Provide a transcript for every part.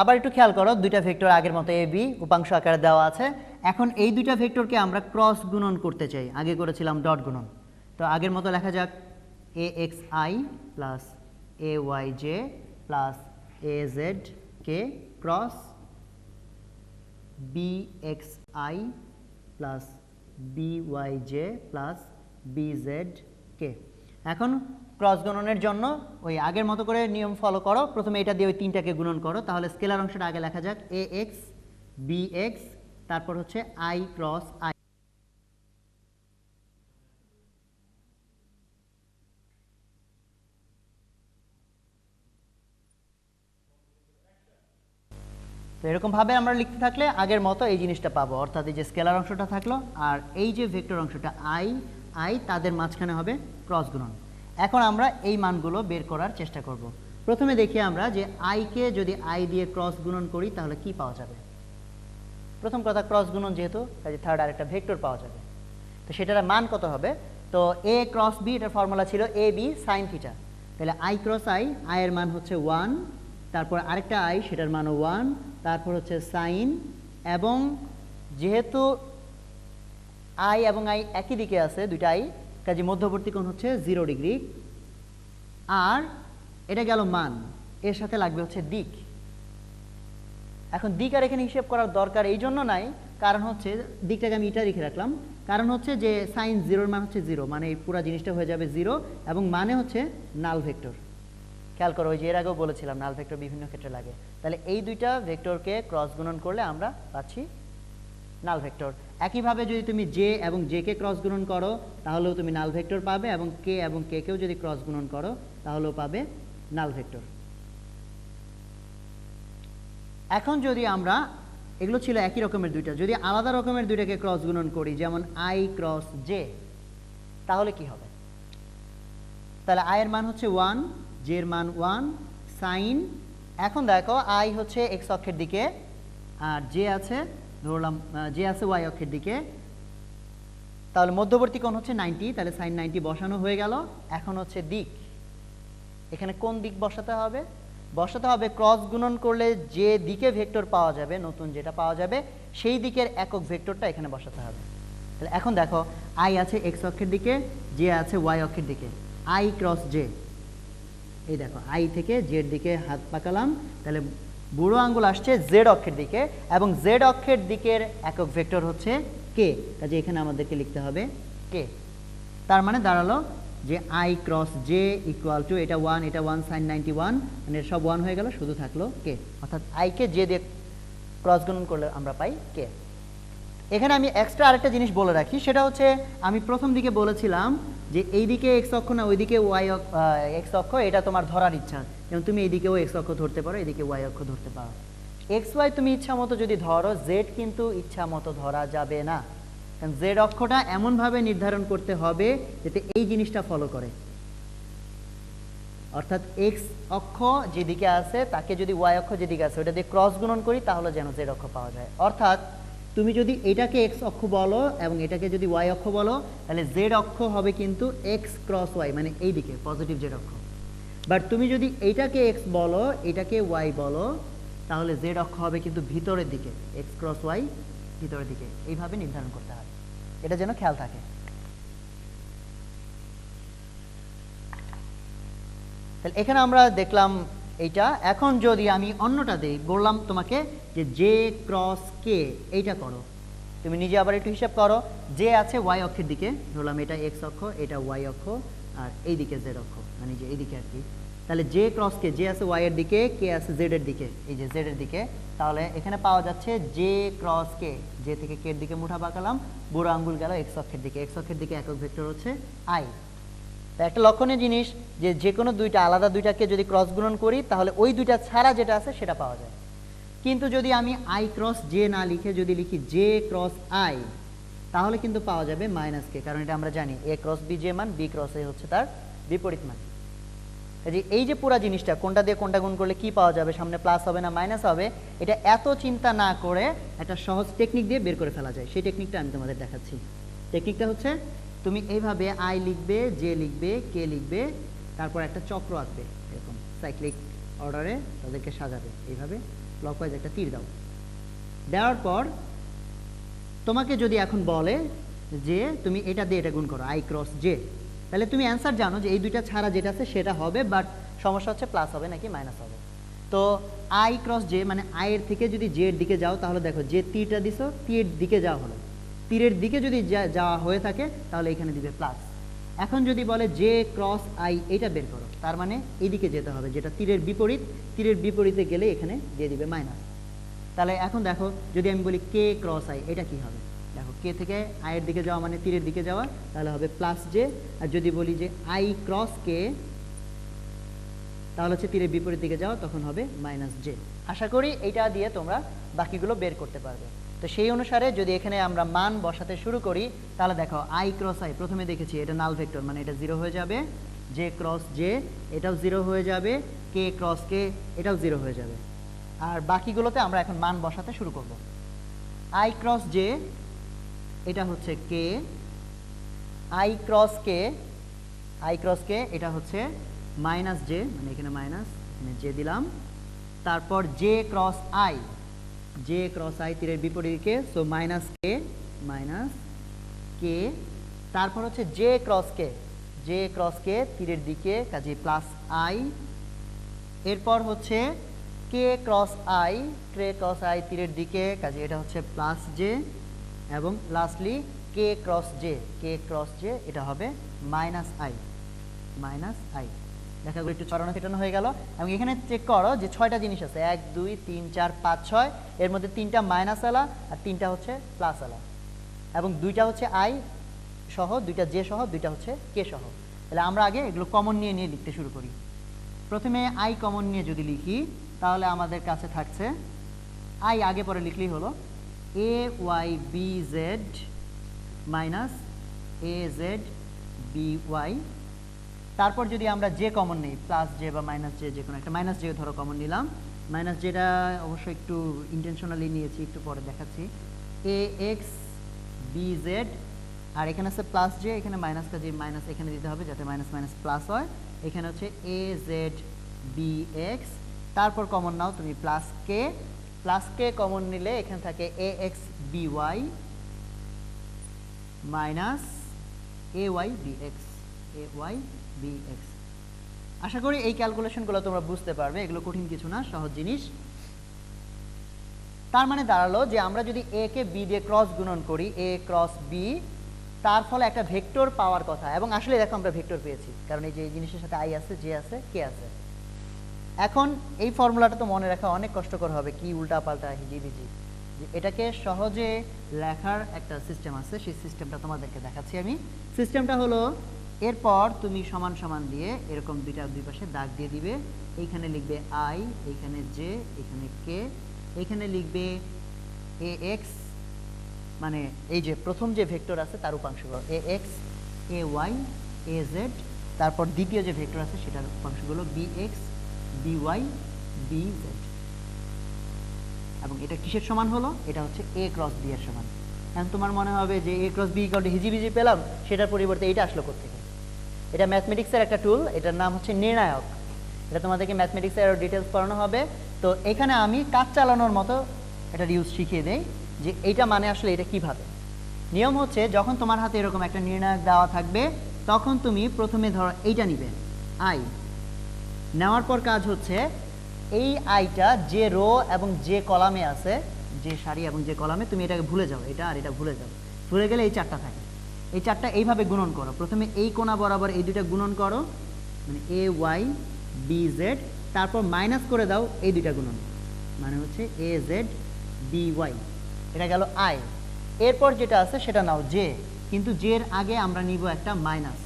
আবার একটু খেয়াল করো, দুইটা ভেক্টর আগের মতো এ বি উপাংশ আকারে দেওয়া আছে। এখন এই দুইটা ভেক্টরকে আমরা ক্রস গুণন করতে চাই। আগে করেছিলাম ডট গুণন। তো আগের মতো লেখা যাক A X I plus A Y J plus A Z K cross B X I plus B Y J plus B Z K এখন ক্রস গণনের জন্য ওই আগের মতো করে নিয়ম ফলো করো। প্রথমে এটা দিয়ে ওই তিনটাকে গুণন করো। তাহলে স্কেলার অংশটা আগে লেখা যাক। এ এক্স বি এক্স তারপর হচ্ছে আই ক্রস আই তো এরকমভাবে আমরা লিখতে থাকলে আগের মতো এই জিনিসটা পাবো। অর্থাৎ এই যে স্কেলার অংশটা থাকল আর এই যে ভেক্টর অংশটা আই আই তাদের মাঝখানে হবে ক্রস গুণন। এখন আমরা এই মানগুলো বের করার চেষ্টা করব। প্রথমে দেখি আমরা যে আইকে যদি আই দিয়ে ক্রস গুণন করি তাহলে কি পাওয়া যাবে? প্রথম কথা ক্রস গুণন যেহেতু কাজে থার্ড আরেকটা ভেক্টর পাওয়া যাবে। তো সেটার মান কত হবে? তো এ ক্রস বি এটার ফর্মুলা ছিল এ বি সাইন থিটা তাহলে আই ক্রস আই এর মান হচ্ছে ওয়ান তারপর আরেকটা আই সেটার মানও ওয়ান তারপর হচ্ছে সাইন এবং যেহেতু আই এবং আই একই দিকে আছে, দুইটা আই। কাজে মধ্যবর্তী কোণ হচ্ছে জিরো ডিগ্রি। আর এটা গেল মান, এর সাথে লাগবে হচ্ছে দিক। এখন দিক আর এখানে হিসেব করার দরকার এই জন্য নাই, কারণ হচ্ছে দিকটাকে আমি এটা লিখে রাখলাম। কারণ হচ্ছে যে সাইন জিরোর মান হচ্ছে জিরো মানে এই পুরো জিনিসটা হয়ে যাবে জিরো, এবং মানে হচ্ছে নাল ভেক্টর। খেয়াল করো, ওই যে এর আগেও বলেছিলাম, নাল ভেক্টর বিভিন্ন ক্ষেত্রে লাগে। তাহলে এই দুইটা ভেক্টরকে ক্রস গুণন করলে আমরা পাচ্ছি নাল ভেক্টর। একইভাবে যদি তুমি জে এবং জে কে ক্রস গুণন করো, তাহলেও তুমি নাল ভেক্টর পাবে এবং কে এবং কে কেও যদি ক্রস গুণন করো, তাহলেও পাবে নাল ভেক্টর এখন যদি আমরা, এগুলো ছিল একই রকমের দুইটা, যদি আলাদা রকমের দুইটাকে ক্রস গুণন করি, যেমন আই ক্রস জে তাহলে কি হবে? তাহলে আই এর মান হচ্ছে ওয়ান জে এর মান ওয়ান সাইন এখন দেখো আই হচ্ছে এক্স অক্ষের দিকে, আর জে আছে ধরলাম যে আছে ওয়াই অক্ষের দিকে। তাহলে মধ্যবর্তী কোণ হচ্ছে নাইনটি তাহলে সাইন নাইনটি বসানো হয়ে গেল। এখন হচ্ছে দিক। এখানে কোন দিক বসাতে হবে? বসাতে হবে ক্রস গুণন করলে যে দিকে ভেক্টর পাওয়া যাবে, নতুন যেটা পাওয়া যাবে, সেই দিকের একক ভেক্টরটা এখানে বসাতে হবে। তাহলে এখন দেখো আই আছে এক্স অক্ষের দিকে জে আছে ওয়াই অক্ষের দিকে। আই ক্রস জে এই দেখো আই থেকে জের দিকে হাত পাকালাম। তাহলে বুড়ো আঙ্গুল আসছে জেড অক্ষের দিকে এবং জেড অক্ষের দিকের একক ভেক্টর হচ্ছে কে কাজে এখানে আমাদেরকে লিখতে হবে কে তার মানে দাঁড়াল যে I cross J equal to এটা ওয়ান এটা ওয়ান সাইন নাইনটি ওয়ান মানে সব ওয়ান হয়ে গেল, শুধু থাকল কে অর্থাৎ আইকে জে দিয়ে ক্রস গণন করলে আমরা পাই কে এখানে আমি এক্সট্রা আরেকটা জিনিস বলে রাখি, সেটা হচ্ছে আমি প্রথম দিকে বলেছিলাম যে এইদিকে এক্স অক্ষ না ওইদিকে ওয়াই এক্স অক্ষ, এটা তোমার ধরার ইচ্ছা। যেমন তুমি এইদিকেও এক্স অক্ষ ধরতে পারো এদিকে ওয়াই অক্ষ ধরতে পারো। এক্স ওয়াই তুমি ইচ্ছা মতো যদি ধরো জেড কিন্তু ইচ্ছা মতো ধরা যাবে না। কারণ জেড অক্ষটা এমনভাবে নির্ধারণ করতে হবে যাতে এই জিনিসটা ফলো করে। অর্থাৎ এক্স অক্ষ যেদিকে আছে, তাকে যদি ওয়াই অক্ষ যেদিকে আছে, ওটা দিয়ে ক্রস গুণন করি, তাহলে যেন জেড অক্ষ পাওয়া যায়। অর্থাৎ তুমি যদি এটাকে এক্স অক্ষ বলো এবং এটাকে যদি ওয়াই অক্ষ বলো, তাহলে জেড অক্ষ হবে কিন্তু এক্স ক্রস ওয়াই মানে এই দিকে পজিটিভ জেড অক্ষ। বাট তুমি যদি এইটাকে এক্স বলো, এটাকে ওয়াই বলো, তাহলে জেড অক্ষ হবে কিন্তু ভিতরের দিকে এক্স ক্রস ওয়াই ভিতরের দিকে। এইভাবে নির্ধারণ করতে হবে। এটা যেন খেয়াল থাকে। তাহলে এখানে আমরা দেখলাম এইটা এখন যদি আমি অন্যটা দিই, বললাম তোমাকে যে জে ক্রস কে এইটা করো। তুমি নিজে আবার একটু হিসাব করো। যে আছে ওয়াই অক্ষের দিকে, ধরলাম এটা এক্স অক্ষ, এটা ওয়াই অক্ষ, আর এই দিকে জেড অক্ষ মানে যে এইদিকে আর কি। তাহলে জে ক্রস কে যে আছে ওয়াই এর দিকে কে আছে জেড এর দিকে, এই যে জেড এর দিকে। তাহলে এখানে পাওয়া যাচ্ছে জে ক্রস কে জে থেকে কে এর দিকে মুঠা পাকালাম, বুড়ো আঙ্গুল গেল এক্স অক্ষের দিকে এক্স অক্ষের দিকে একক ভেক্টর হচ্ছে আই তা একটা লক্ষণীয় জিনিস যে যে কোনো দুইটা, আলাদা দুইটাকে যদি ক্রস গুণন করি, তাহলে ওই দুইটা ছাড়া যেটা আছে সেটা পাওয়া যায়। কিন্তু যদি আমি আই ক্রস জে না লিখে যদি লিখি জে ক্রস আই তাহলে কিন্তু পাওয়া যাবে মাইনাস কে কারণ এটা আমরা জানি এ ক্রস বি জে মান বি ক্রস এ হচ্ছে তার বিপরীত মান। কাজে এই যে পুরা জিনিসটা, কোনটা দিয়ে কোনটা গুণ করলে কি পাওয়া যাবে, সামনে প্লাস হবে না মাইনাস হবে, এটা এত চিন্তা না করে একটা সহজ টেকনিক দিয়ে বের করে ফেলা যায়। সেই টেকনিকটা আমি তোমাদের দেখাচ্ছি। টেকনিকটা হচ্ছে তুমি এইভাবে আই লিখবে, জে লিখবে, কে লিখবে, তারপর একটা চক্র আঁকবে, এরকম সাইক্লিক অর্ডারে তাদেরকে সাজাবে, এইভাবে ক্লকওয়াইজ একটা তীর দাও। দেওয়ার পর তোমাকে যদি এখন বলে যে তুমি এটা দিয়ে এটা গুণ করো আই ক্রস জে তাহলে তুমি অ্যান্সার জানো যে এই দুইটা ছাড়া যেটা আছে সেটা হবে বাট সমস্যা হচ্ছে প্লাস হবে নাকি মাইনাস হবে। তো আই ক্রস জে মানে আয়ের থেকে যদি জে এর দিকে যাও, তাহলে দেখো যে তীরটা দিছো তীরের দিকে যাওয়া হলো। তীরের দিকে যদি যা- যাওয়া হয়ে থাকে, তাহলে এখানে দিবে প্লাস এখন যদি বলে জে ক্রস আই এটা বের করো। তার মানে এইদিকে যেতে হবে, যেটা তীরের বিপরীত। তীরের বিপরীতে গেলে এখানে দিয়ে দিবে মাইনাস তাহলে এখন দেখো, যদি আমি বলি কে ক্রস আই এটা কি হবে? দেখো কে থেকে আয়ের দিকে যাওয়া মানে তীরের দিকে যাওয়া, তাহলে হবে প্লাস জে আর যদি বলি যে আই ক্রস কে তাহলে হচ্ছে তীরের বিপরীত দিকে যাওয়া, তখন হবে মাইনাস জে আশা করি এইটা দিয়ে তোমরা বাকিগুলো বের করতে পারবে। তো সেই অনুসারে যদি এখানে আমরা মান বসাতে শুরু করি, তাহলে দেখো আই ক্রস আই প্রথমে দেখেছি এটা নাল ভেক্টর মানে এটা জিরো হয়ে যাবে জে ক্রস জে এটাও জিরো হয়ে যাবে কে ক্রস কে এটাও জিরো হয়ে যাবে। আর বাকিগুলোতে আমরা এখন মান বসাতে শুরু করব। আই ক্রস জে এটা হচ্ছে K I cross K I cross K এটা হচ্ছে মাইনাস জে মানে এখানে মাইনাস জে দিলাম। তারপর J cross I J cross I তীরের বিপরীতকে so minus K minus K তারপর হচ্ছে J cross K J cross K তীরের দিকে, কাজে প্লাস আই এরপর হচ্ছে K cross I K cross I তীরের দিকে, কাজে এটা হচ্ছে প্লাস জে এবং lastly K cross J K cross J এটা হবে মাইনাস আই মাইনাস আই দেখা গেলো একটু ছড়ানো ফেটানো হয়ে গেল। এবং এখানে চেক করো যে ছয়টা জিনিস আছে। এক, দুই, তিন, চার, পাঁচ, ছয়। এর মধ্যে তিনটা মাইনাস আলা আর তিনটা হচ্ছে প্লাস আলা এবং দুইটা হচ্ছে আই সহ, দুইটা জে সহ, দুইটা হচ্ছে কে সহ। তাহলে আমরা আগে এগুলো কমন নিয়ে নিয়ে লিখতে শুরু করি। প্রথমে আই কমন নিয়ে যদি লিখি, তাহলে আমাদের কাছে থাকছে আই আগে পরে লিখলেই হলো A Y B Z minus A Z B Y তারপর যদি আমরা যে কমন নিই প্লাস জে বা মাইনাস জে যে কোনো একটা মাইনাস জে ধরো কমন নিলাম। মাইনাস যেটা অবশ্যই একটু ইন্টেনশনালি নিয়েছি, একটু পরে দেখাচ্ছি। এ এক্স বি জেড আর এখানে আছে প্লাস জে এখানে মাইনাস কাজে মাইনাস এখানে দিতে হবে, যাতে মাইনাস মাইনাস প্লাস হয়। এখানে হচ্ছে এ জেড বি এক্স তারপর কমন নাও, তুমি plus K plus K common নিলে এখানে থাকে A X B Y minus A Y B X A Y B X আশা করি এই ক্যালকুলেশনগুলো তোমরা বুঝতে পারবে। এগুলো কঠিন কিছু না, সহজ জিনিস। তার মানে দাঁড়াল যে আমরা যদি এ কে বি দিয়ে ক্রস গুণন করি এ ক্রস বি তার ফলে একটা ভেক্টর পাওয়ার কথা। এবং আসলে দেখো আমরা ভেক্টর পেয়েছি, কারণ এই যে জিনিসের সাথে আই আছে জে আছে কে আছে। এখন এই ফর্মুলাটা তো মনে রাখা অনেক কষ্টকর হবে, কি উল্টা পাল্টা হিজি বিজি যে এটাকে সহজে লেখার একটা সিস্টেম আছে, সেই সিস্টেমটা তোমাদেরকে দেখাচ্ছি আমি। সিস্টেমটা হলো এরপর তুমি সমান সমান দিয়ে এরকম দুইটা, দুই পাশে দাগ দিয়ে দিবে। এইখানে লিখবে আই এইখানে জে এখানে কে এখানে লিখবে এ এক্স মানে এই যে প্রথম যে ভেক্টর আছে তার উপাংশগুলো A X A Y A Z তারপর দ্বিতীয় যে ভেক্টর আছে সেটার উপাংশগুলো B X B Y B Z এবং এটা কিসের সমান হলো? এটা হচ্ছে এ ক্রস বি এর সমান। এখন তোমার মনে হবে যে এ ক্রস বি হিজিবিজি পেলাম, সেটার পরিবর্তে এটা আসলো কোথেকে এটা ম্যাথমেটিক্সের একটা টুল এটার নাম হচ্ছে নির্ণায়ক। এটা তোমাদেরকে ম্যাথমেটিক্সের আরও ডিটেলস পড়ানো হবে। তো এখানে আমি কাজ চালানোর মতো এটা ইউজ শিখিয়ে দেই যে এইটা মানে আসলে এটা কীভাবে। নিয়ম হচ্ছে যখন তোমার হাতে এরকম একটা নির্ণায়ক দেওয়া থাকবে, তখন তুমি প্রথমে ধরো এইটা নিবে আই নেওয়ার পর কাজ হচ্ছে এই আইটা যে রো এবং যে কলামে আছে, যে সারি এবং যে কলামে তুমি এটাকে ভুলে যাও, এটা আর এটা ভুলে যাও। ভুলে গেলে এই চারটা থাকে। এই চারটা এইভাবে গুণন করো। প্রথমে এই কোণা বরাবর এই দুইটা গুণন করো মানে এ ওয়াই বি জেড তারপর মাইনাস করে দাও এই দুইটা গুণন। মানে হচ্ছে এ জেড বি ওয়াই এটা গেল আই এরপর যেটা আছে সেটা নাও জে কিন্তু জের আগে আমরা নিব একটা মাইনাস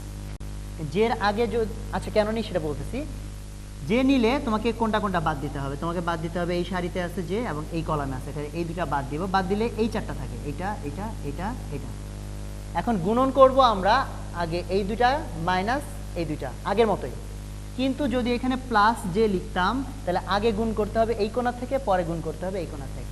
জের আগে আচ্ছা কেন নিই সেটা বলতেছি। যে নিলে তোমাকে কোনটা কোনটা বাদ দিতে হবে? তোমাকে বাদ দিতে হবে এই শাড়িতে আছে যে এবং এই কলামে আছে। এই দুটা বাদ দিব। বাদ দিলে এই চারটা থাকে। এটা এটা এটা এটা এখন গুণন করব আমরা আগে এই দুইটা মাইনাস এই দুইটা, আগের মতোই। কিন্তু যদি এখানে প্লাস যে লিখতাম, তাহলে আগে গুণ করতে হবে এই কোণা থেকে, পরে গুণ করতে হবে এই কোণা থেকে।